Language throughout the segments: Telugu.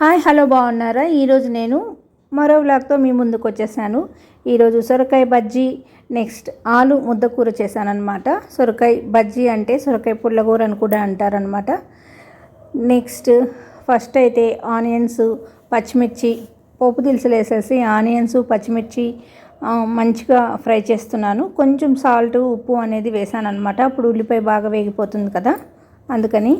హాయ్ హలో బాగున్నారా? ఈరోజు నేను మరో వ్లాగ్తో మీ ముందుకు వచ్చేసాను. ఈరోజు సొరకాయ బజ్జీ నెక్స్ట్ ఆలు ముద్దకూర చేశానమాట సొరకాయ బజ్జీ అంటే సొరకాయ పుల్లకూర అని కూడా అంటారనమాట నెక్స్ట్ ఫస్ట్ అయితే ఆనియన్స్ పచ్చిమిర్చి పోపు దినుసులు వేసేసి ఆనియన్స్ పచ్చిమిర్చి మంచిగా ఫ్రై చేస్తున్నాను. కొంచెం సాల్ట్ ఉప్పు అనేది వేసాను అనమాట అప్పుడు ఉల్లిపాయ బాగా వేగిపోతుంది కదా అందుకని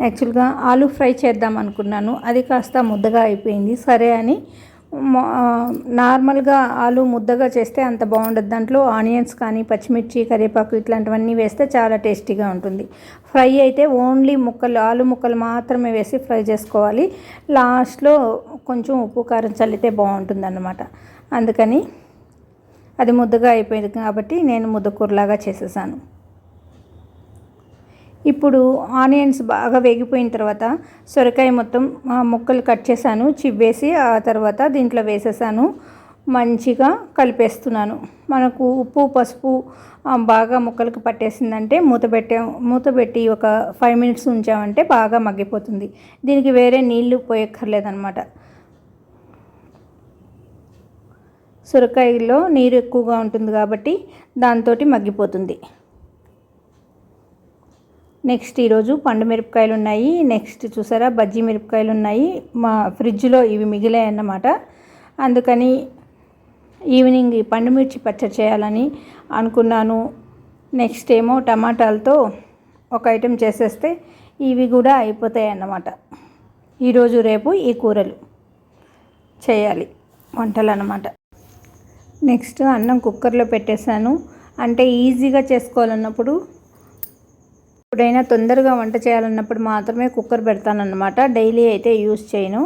యాక్చువల్గా ఆలు ఫ్రై చేద్దాం అనుకున్నాను. అది కాస్త ముద్దగా అయిపోయింది. సరే అని నార్మల్గా ఆలు ముద్దగా చేస్తే అంత బాగుండదు. దాంట్లో ఆనియన్స్ కానీ పచ్చిమిర్చి కరివేపాకు ఇట్లాంటివన్నీ వేస్తే చాలా టేస్టీగా ఉంటుంది. ఫ్రై అయితే ఓన్లీ ముక్కలు ఆలు ముక్కలు మాత్రమే వేసి ఫ్రై చేసుకోవాలి. లాస్ట్లో కొంచెం ఉప్పు కారం చల్లితే బాగుంటుంది అన్నమాట అందుకని అది ముద్దగా అయిపోయింది కాబట్టి నేను ముద్దకూరలాగా చేసేసాను. ఇప్పుడు ఆనియన్స్ బాగా వేగిపోయిన తర్వాత సొరకాయ మొత్తం ముక్కలు కట్ చేశాను చివ్వేసి ఆ తర్వాత దీంట్లో వేసేసాను. మంచిగా కలిపేస్తున్నాను. మనకు ఉప్పు పసుపు బాగా ముక్కలకు పట్టేసిందంటే మూత పెట్టే మూత పెట్టి ఒక ఫైవ్ మినిట్స్ ఉంచామంటే బాగా మగ్గిపోతుంది. దీనికి వేరే నీళ్ళు పోయక్కర్లేదనమాట సొరకాయలో నీరు ఎక్కువగా ఉంటుంది కాబట్టి దాంతో మగ్గిపోతుంది. నెక్స్ట్ ఈరోజు పండు మిరపకాయలు ఉన్నాయి నెక్స్ట్ చూసారా? బజ్జీ మిరపకాయలు ఉన్నాయి మా ఫ్రిడ్జ్లో ఇవి మిగిలాయి అన్నమాట. అందుకని ఈవినింగ్ ఈ పండు మిర్చి పచ్చడి చేయాలని అనుకున్నాను. నెక్స్ట్ ఏమో టమాటాలతో ఒక ఐటెం చేసేస్తే ఇవి కూడా అయిపోతాయి అన్నమాట. ఈరోజు రేపు ఈ కూరలు చేయాలి. వంటలు అన్నమాట. నెక్స్ట్ అన్నం కుక్కర్లో పెట్టేశాను. అంటే ఈజీగా చేసుకోవాలన్నప్పుడు ఎప్పుడైనా తొందరగా వంట చేయాలన్నప్పుడు మాత్రమే కుక్కర్ పెడతానన్నమాట. డైలీ అయితే యూస్ చేయను.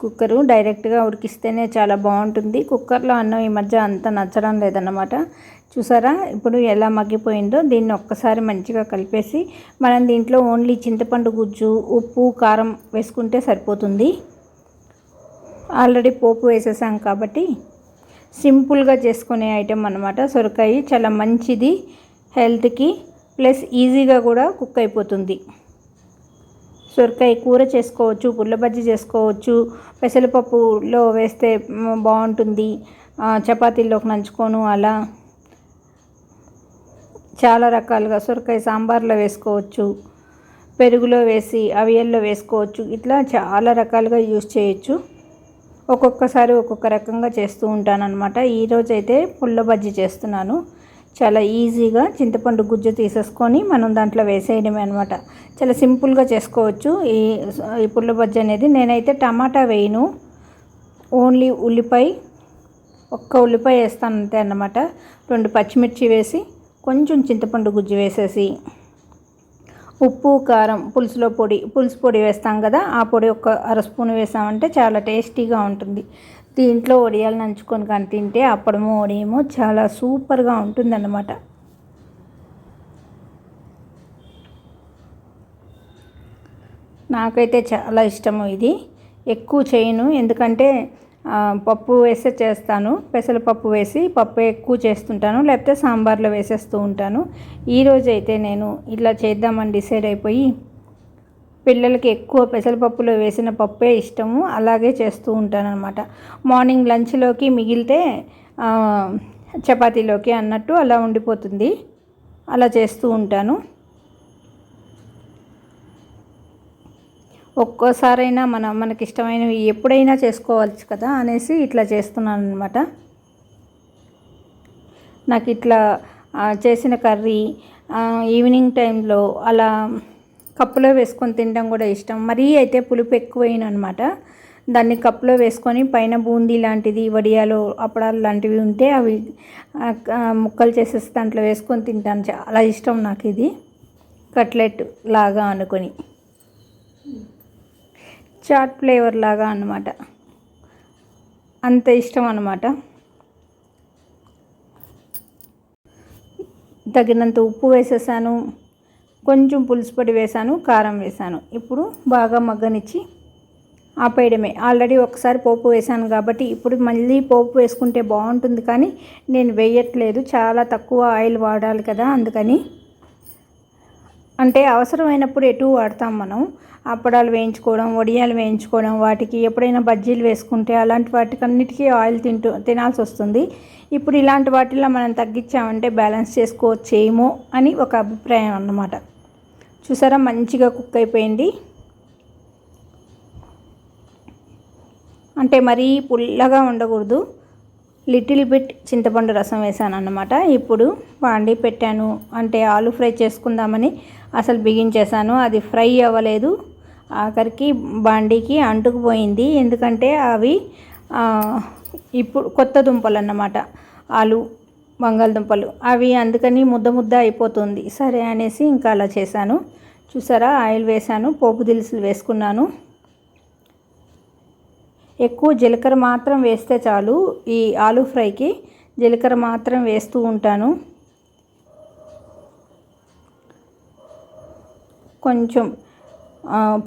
కుక్కరు డైరెక్ట్గా ఉడికిస్తేనే చాలా బాగుంటుంది. కుక్కర్లో అన్నం ఈ మధ్య అంత నచ్చడం లేదన్నమాట. చూసారా? ఇప్పుడు ఎలా మగ్గిపోయిందో దీన్ని ఒక్కసారి మంచిగా కలిపేసి మనం దీంట్లో ఓన్లీ చింతపండు గుజ్జు ఉప్పు కారం వేసుకుంటే సరిపోతుంది. ఆల్రెడీ పోపు వేసేసాం కాబట్టి సింపుల్గా చేసుకునే ఐటెం అనమాట సొరకాయ చాలా మంచిది హెల్త్కి. ప్లస్ ఈజీగా కూడా కుక్ అయిపోతుంది. సొరకాయ కూర చేసుకోవచ్చు పుల్ల బజ్జీ చేసుకోవచ్చు పెసరపప్పులో వేస్తే బాగుంటుంది. చపాతీల్లోకి నంచుకోను అలా. చాలా రకాలుగా సొరకాయ సాంబార్లో వేసుకోవచ్చు పెరుగులో వేసి అవియల్లో వేసుకోవచ్చు. ఇట్లా చాలా రకాలుగా యూస్ చేయొచ్చు. ఒక్కొక్కసారి ఒక్కొక్క రకంగా చేస్తూ ఉంటానన్నమాట. ఈరోజైతే అయితే పుల్ల బజ్జీ చేస్తున్నాను. చాలా ఈజీగా చింతపండు గుజ్జు తీసేసుకొని మనం దాంట్లో వేసేయడమే అనమాట చాలా సింపుల్గా చేసుకోవచ్చు. ఈ ఈ పుల్ల బజ్జీ అనేది నేనైతే టమాటా వేయను. ఓన్లీ ఉల్లిపాయ ఒక్క ఉల్లిపాయ వేస్తాను అంతే అన్నమాట. రెండు పచ్చిమిర్చి వేసి కొంచెం చింతపండు గుజ్జు వేసేసి ఉప్పు కారం పులుసులో పొడి పులుసు పొడి వేస్తాం కదా ఆ పొడి ఒక అర స్పూన్ వేసామంటే చాలా టేస్టీగా ఉంటుంది. దీంట్లో వడియాలు నంచుకొని కానీ తింటే అప్పడము వడియము చాలా సూపర్గా ఉంటుందన్నమాట. నాకైతే చాలా ఇష్టము ఇది. ఎక్కువ చేయను. ఎందుకంటే పప్పు వేసే చేస్తాను. పెసరపప్పు వేసి పప్పు ఎక్కువ చేస్తుంటాను. లేకపోతే సాంబార్లో వేసేస్తూ ఉంటాను. ఈరోజు అయితే నేను ఇట్లా చేద్దామని డిసైడ్ అయిపోయి పిల్లలకి ఎక్కువ పెసరపప్పులో వేసిన పప్పే ఇష్టము. అలాగే చేస్తూ ఉంటాను అనమాట మార్నింగ్ లంచ్లోకి మిగిలితే చపాతీలోకి అన్నట్టు అలా ఉండిపోతుంది. అలా చేస్తూ ఉంటాను. ఒక్కోసారైనా మన మనకి ఇష్టమైనవి ఎప్పుడైనా చేసుకోవచ్చు కదా అనేసి ఇట్లా చేస్తున్నాను అనమాట నాకు ఇట్లా చేసిన కర్రీ ఈవినింగ్ టైంలో అలా కప్పులో వేసుకొని తినడం కూడా ఇష్టం. మరీ అయితే పులుపు ఎక్కువైన అనమాట దాన్ని కప్పులో వేసుకొని పైన బూందీ లాంటిది వడియాలు అప్పడాలు లాంటివి ఉంటే అవి ముక్కలు చేసేసి దాంట్లో వేసుకొని తింటాను. చాలా ఇష్టం నాకు ఇది కట్లెట్ లాగా అనుకొని. చాట్ ఫ్లేవర్ లాగా అనమాట. అంత ఇష్టం అనమాట తగినంత ఉప్పు వేసేసాను. కొంచెం పులుసు పొడి వేసాను కారం వేసాను. ఇప్పుడు బాగా మగ్గనిచ్చి ఆపేయడమే. ఆల్రెడీ ఒకసారి పోపు వేసాను కాబట్టి ఇప్పుడు మళ్ళీ పోపు వేసుకుంటే బాగుంటుంది కానీ నేను వేయట్లేదు. చాలా తక్కువ ఆయిల్ వాడాలి కదా అందుకని. అంటే అవసరమైనప్పుడు ఎటు వాడతాం మనం. అప్పడాలు వేయించుకోవడం వడియాలు వేయించుకోవడం వాటికి ఎప్పుడైనా బజ్జీలు వేసుకుంటే అలాంటి వాటికి అన్నిటికీ ఆయిల్ తింటూ తినాల్సి వస్తుంది. ఇప్పుడు ఇలాంటి వాటిల్లో మనం తగ్గించామంటే బ్యాలెన్స్ చేసుకోవచ్చేమో అని ఒక అభిప్రాయం అన్నమాట. చూసారా? మంచిగా కుక్ అయిపోయింది. అంటే మరీ పుల్లగా ఉండకూడదు. లిటిల్ బిట్ చింతపండు రసం వేసాను అన్నమాట ఇప్పుడు వాండి పెట్టాను. అంటే ఆలు ఫ్రై చేసుకుందామని అసలు బిగించేశాను అది ఫ్రై అవ్వలేదు. ఆఖరికి బాండీకి అంటుకుపోయింది. ఎందుకంటే అవి ఇప్పుడు కొత్త దుంపలు అన్నమాట ఆలు బంగాళదుంపలు అవి అందుకని ముద్ద ముద్ద అయిపోతుంది. సరే అనేసి ఇంకా అలా చేశాను. చూసారా? ఆయిల్ వేసాను పోపు దినుసులు వేసుకున్నాను. ఎక్కువ జీలకర్ర మాత్రం వేస్తే చాలు. ఈ ఆలూ ఫ్రైకి జీలకర్ర మాత్రం వేస్తూ ఉంటాను. కొంచెం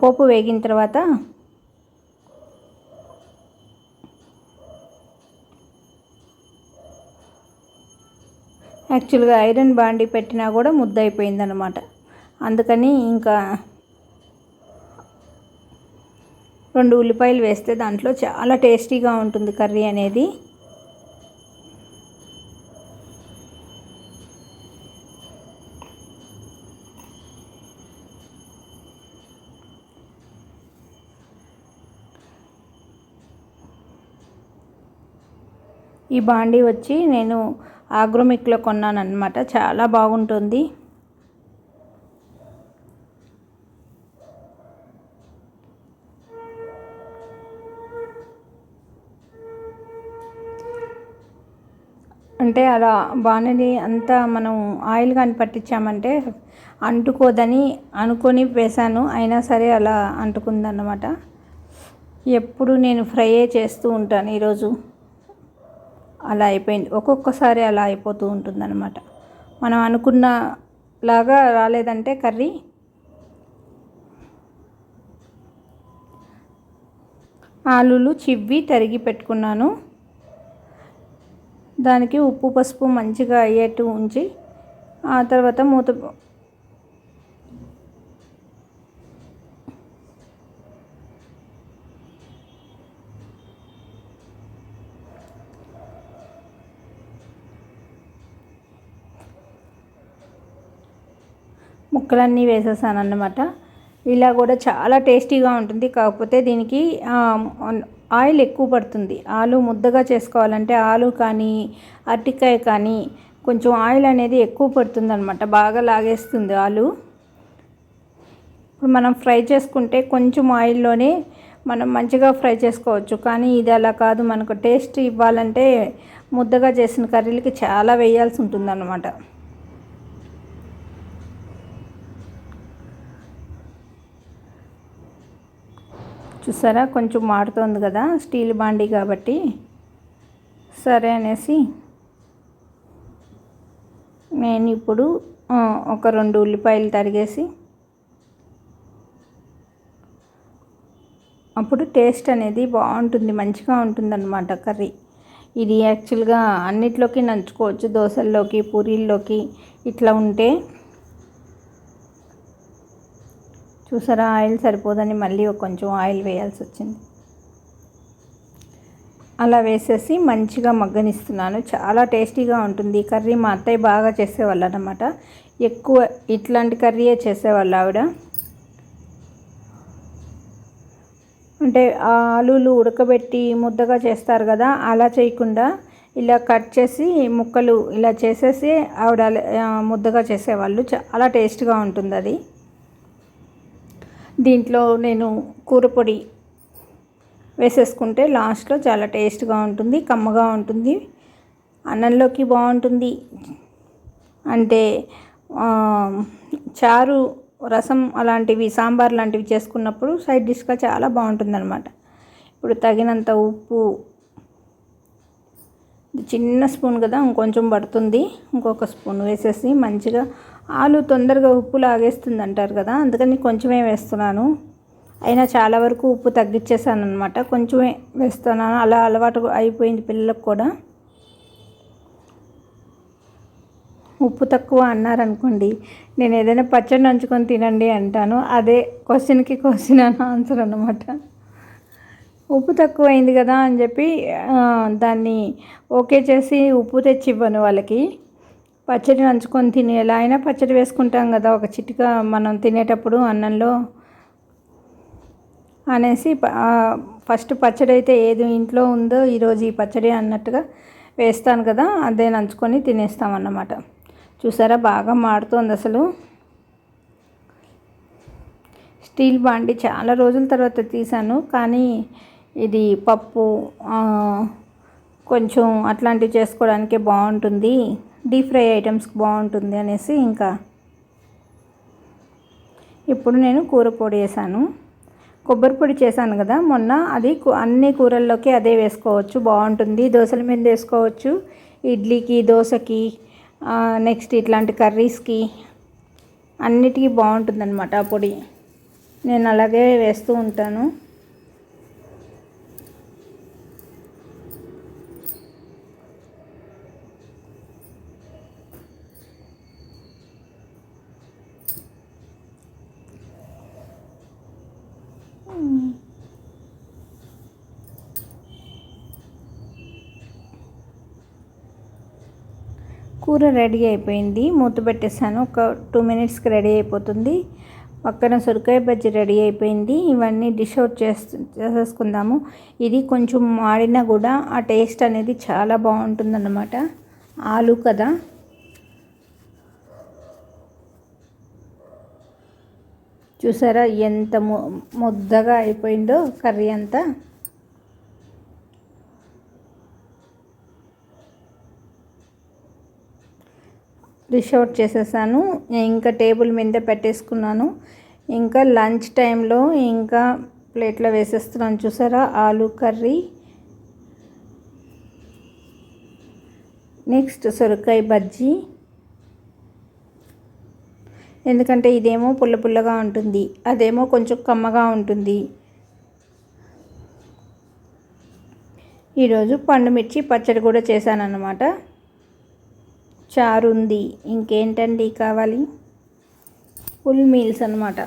పోపు వేగిన తర్వాత యాక్చువల్గా ఐరన్ బాండి పెట్టినా కూడా ముద్ద అయిపోయిందనమాట అందుకని ఇంకా రెండు ఉల్లిపాయలు వేస్తే దాంట్లో చాలా టేస్టీగా ఉంటుంది కర్రీ అనేది. ఈ బాండీ వచ్చి నేను ఆగ్రోమిక్లో కొన్నాను అనమాట చాలా బాగుంటుంది. అంటే అలా బాణలి అంతా మనం ఆయిల్ కానీ పట్టించామంటే అంటుకోదని అనుకొని వేశాను. అయినా సరే అలా అంటుకుందన్నమాట. ఎప్పుడు నేను ఫ్రైయే చేస్తూ ఉంటాను ఈరోజు. అలా అయిపోయింది. ఒక్కొక్కసారి అలా అయిపోతూ ఉంటుందన్నమాట. మనం అనుకున్న లాగా రాలేదంటే కర్రీ ఆలులు చివ్వి తరిగి పెట్టుకున్నాను. దానికి ఉప్పు పసుపు మంచిగా అయ్యేట్టు ఉంచి ఆ తర్వాత మూత ముక్కలన్నీ వేసేసాను అన్నమాట ఇలా కూడా చాలా టేస్టీగా ఉంటుంది. కాకపోతే దీనికి ఆయిల్ ఎక్కువ పడుతుంది. ఆలు ముద్దగా చేసుకోవాలంటే ఆలు కానీ అరటికాయ కానీ కొంచెం ఆయిల్ అనేది ఎక్కువ పడుతుంది అనమాట బాగా లాగేస్తుంది ఆలు. ఇప్పుడు మనం ఫ్రై చేసుకుంటే కొంచెం ఆయిల్లోనే మనం మంచిగా ఫ్రై చేసుకోవచ్చు. కానీ ఇది అలా కాదు. మనకు టేస్ట్ ఇవ్వాలంటే ముద్దగా చేసిన కర్రీలకి చాలా వేయాల్సి ఉంటుందన్నమాట. చూసారా? కొంచెం మాడుతోంది కదా స్టీల్ బాండీ కాబట్టి. సరే అనేసి నేను ఇప్పుడు ఒక రెండు ఉల్లిపాయలు తరిగేసి అప్పుడు టేస్ట్ అనేది బాగుంటుంది మంచిగా ఉంటుందన్నమాట కర్రీ. ఇది యాక్చువల్గా అన్నిట్లోకి నంచుకోవచ్చు దోశల్లోకి పూరీల్లోకి ఇట్లా ఉంటే. చూసారా ఆయిల్ సరిపోదని మళ్ళీ కొంచెం ఆయిల్ వేయాల్సి వచ్చింది. అలా వేసేసి మంచిగా మగ్గనిస్తున్నాను. చాలా టేస్టీగా ఉంటుంది. కర్రీ మా అత్తయ్య బాగా చేసేవాళ్ళు అనమాట ఎక్కువ ఇట్లాంటి కర్రీయే చేసేవాళ్ళు ఆవిడ. అంటే ఆలులు ఉడకబెట్టి ముద్దగా చేస్తారు కదా అలా చేయకుండా ఇలా కట్ చేసి ముక్కలు ఇలా చేసేసి ఆవిడ ముద్దగా చేసేవాళ్ళు. చాలా టేస్ట్గా ఉంటుంది అది. దీంట్లో నేను కూరపొడి వేసేసుకుంటే లాస్ట్లో చాలా టేస్ట్గా ఉంటుంది కమ్మగా ఉంటుంది అన్నంలోకి బాగుంటుంది. అంటే చారు రసం అలాంటివి సాంబార్ లాంటివి చేసుకున్నప్పుడు సైడ్ డిష్గా చాలా బాగుంటుందన్నమాట. ఇప్పుడు తగినంత ఉప్పు చిన్న స్పూన్ కదా ఇంకొంచెం పడుతుంది ఇంకొక స్పూన్ వేసేసి మంచిగా ఆలు తొందరగా ఉప్పు లాగేస్తుంది అంటారు కదా అందుకని కొంచెమే వేస్తున్నాను. అయినా చాలా వరకు ఉప్పు తగ్గించేసాను అనమాట కొంచెమే వేస్తున్నాను. అలా అలవాటు అయిపోయింది పిల్లలకు కూడా. ఉప్పు తక్కువ అన్నారనుకోండి నేను ఏదైనా పచ్చడి నంచుకొని తినండి అంటాను. అదే క్వశ్చన్కి క్వశ్చన్ అని ఆన్సర్ అనమాట ఉప్పు తక్కువ అయింది కదా అని చెప్పి దాన్ని ఓకే చేసి ఉప్పు తెచ్చి ఇవ్వను వాళ్ళకి. పచ్చడి నంచుకొని తిని ఎలా అయినా పచ్చడి వేసుకుంటాం కదా ఒక చిటిక మనం తినేటప్పుడు అన్నంలో అనేసి ఫస్ట్ పచ్చడి అయితే ఏది ఇంట్లో ఉందో ఈరోజు ఈ పచ్చడి అన్నట్టుగా వేస్తాను కదా అదే నంచుకొని తినేస్తామన్నమాట చూసారా బాగా మాడుతోంది అసలు. స్టీల్ బాండి చాలా రోజుల తర్వాత తీసాను కానీ ఇది పప్పు కొంచెం అట్లాంటివి చేసుకోవడానికే బాగుంటుంది. డీప్ ఫ్రై ఐటమ్స్కి బాగుంటుంది అనేసి ఇంకా ఇప్పుడు నేను కూర పొడి వేసాను. కొబ్బరి పొడి చేశాను కదా మొన్న అది అన్ని కూరల్లోకి అదే వేసుకోవచ్చు బాగుంటుంది. దోశల మీద వేసుకోవచ్చు ఇడ్లీకి దోశకి నెక్స్ట్ ఇట్లాంటి కర్రీస్కి అన్నిటికీ బాగుంటుంది అనమాట ఆ పొడి. నేను అలాగే వేస్తూ ఉంటాను. కూర రెడీ అయిపోయింది. మూత పెట్టేసాను ఒక టూ మినిట్స్కి రెడీ అయిపోతుంది. పక్కన సొరకాయ బజ్జీ రెడీ అయిపోయింది. ఇవన్నీ డిష్ అవుట్ చేస్తు చేసేసుకుందాము. ఇది కొంచెం మాడినా కూడా ఆ టేస్ట్ అనేది చాలా బాగుంటుందన్నమాట. ఆలు కదా? చూసారా ఎంత ముద్దగా అయిపోయిందో కర్రీ అంతా? డిష్ అవుట్ చేసేసాను. ఇంకా టేబుల్ మీద పెట్టేసుకున్నాను. ఇంకా లంచ్ టైంలో ఇంకా ప్లేట్లో వేసేస్తున్నాను. చూసారా? ఆలు కర్రీ. నెక్స్ట్ సొరకాయ బజ్జీ. ఎందుకంటే ఇదేమో పుల్ల పుల్లగా ఉంటుంది. అదేమో కొంచెం కమ్మగా ఉంటుంది. ఈరోజు పండు మిర్చి పచ్చడి కూడా చేశాను అన్నమాట చారు ఉంది ఇంకేంటండి కావాలి? ఫుల్ మీల్స్ అనమాట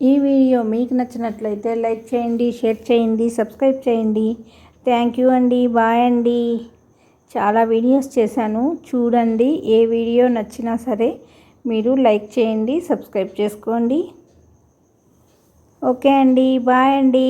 ఈ వీడియో మీకు నచ్చినట్లయితే లైక్ చేయండి షేర్ చేయండి సబ్స్క్రైబ్ చేయండి. థ్యాంక్ యూ అండి. బాయ్ అండి. చాలా వీడియోస్ చేశాను. చూడండి ఏ వీడియో నచ్చినా సరే మీరు లైక్ చేయండి సబ్స్క్రైబ్ చేసుకోండి. ఓకే అండి బాయ్ అండి.